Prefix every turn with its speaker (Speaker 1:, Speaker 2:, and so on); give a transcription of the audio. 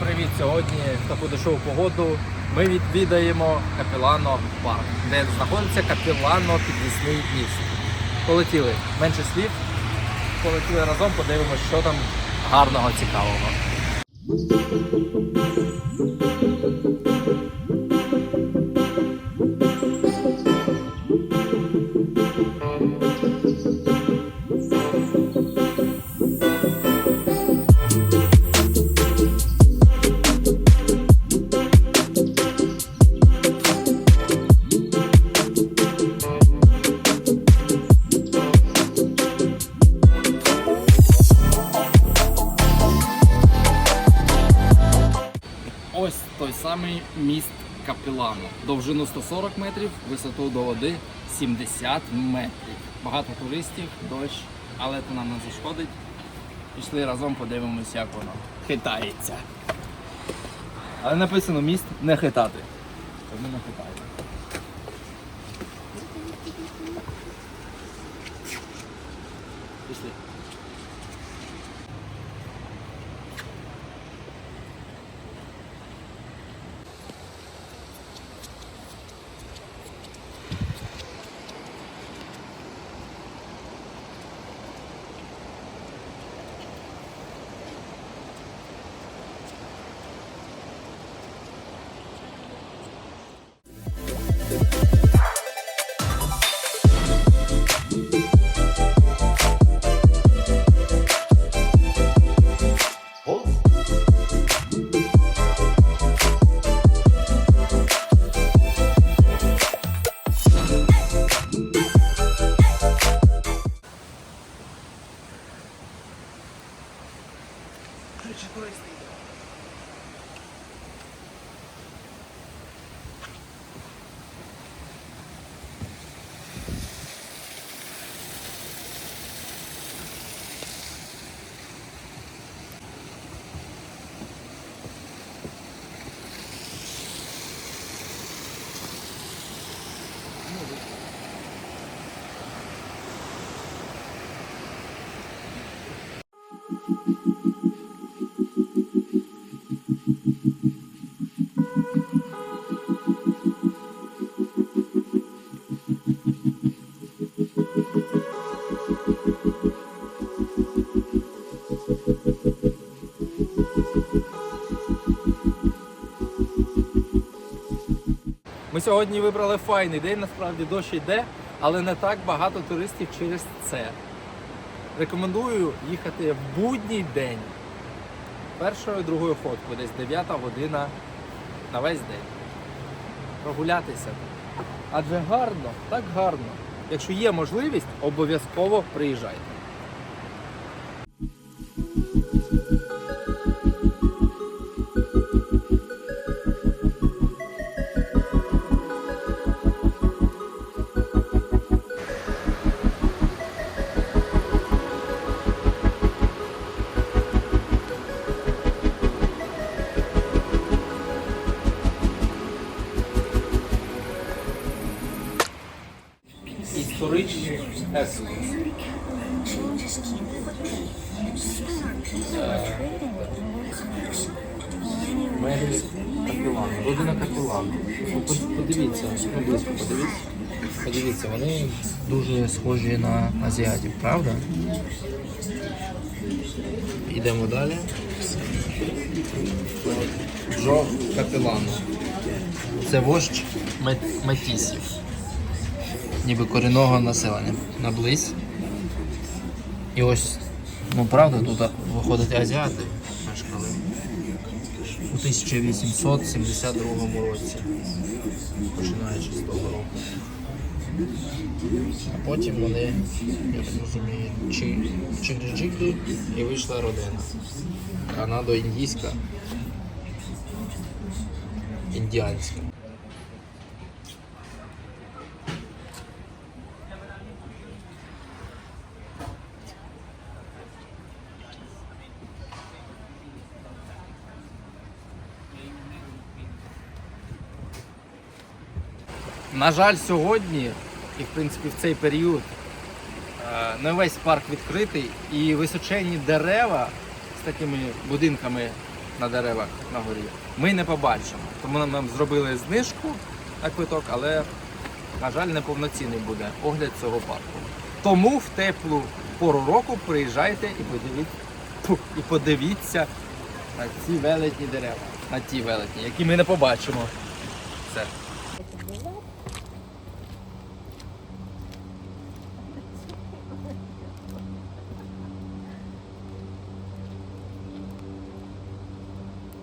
Speaker 1: привіт! Сьогодні в таку дешеву погоду ми відвідаємо Капілано парк, де знаходиться Капілано підвісний міст. Полетіли менше слів, полетіли разом, подивимося, що там гарного, цікавого. Той самий міст Капілано. Довжину 140 метрів, висоту до води 70 метрів. Багато туристів, дощ, але це нам не зашкодить. Пішли разом, подивимось, як воно хитається. Але написано міст не хитати. Тому не хитаємо. Ми сьогодні вибрали файний день, насправді дощ йде, але не так багато туристів через це. Рекомендую їхати в будній день. Першою, другою ходкою, десь 9 година на весь день. Прогулятися. Адже гарно, так гарно. Якщо є можливість, обов'язково приїжджайте. Історичний екскурс. Медис капілан, родина капілан. Ну, Подивіться, близько подивіться. Подивіться, вони дуже схожі на азіатів, правда? Йдемо далі. Джо Капілан. Це вождь мет-. Ніби корінного населення. Наблизь. І ось, ну правда, тут виходять азіати мешкали у 1872 році, починаючи з того року. А потім вони, я так розумію, чи чиглі і вийшла родина. Канадо-індійська. Індіанська. На жаль, сьогодні, і в принципі в цей період, е, не весь парк відкритий і височенні дерева з такими будинками на деревах на горі, ми не побачимо. Тому нам зробили знижку на квиток, але, на жаль, неповноцінний буде огляд цього парку. Тому в теплу пору року приїжджайте і подивіться, і подивіться на ці велетні дерева, на ті велетні, які ми не побачимо. Все.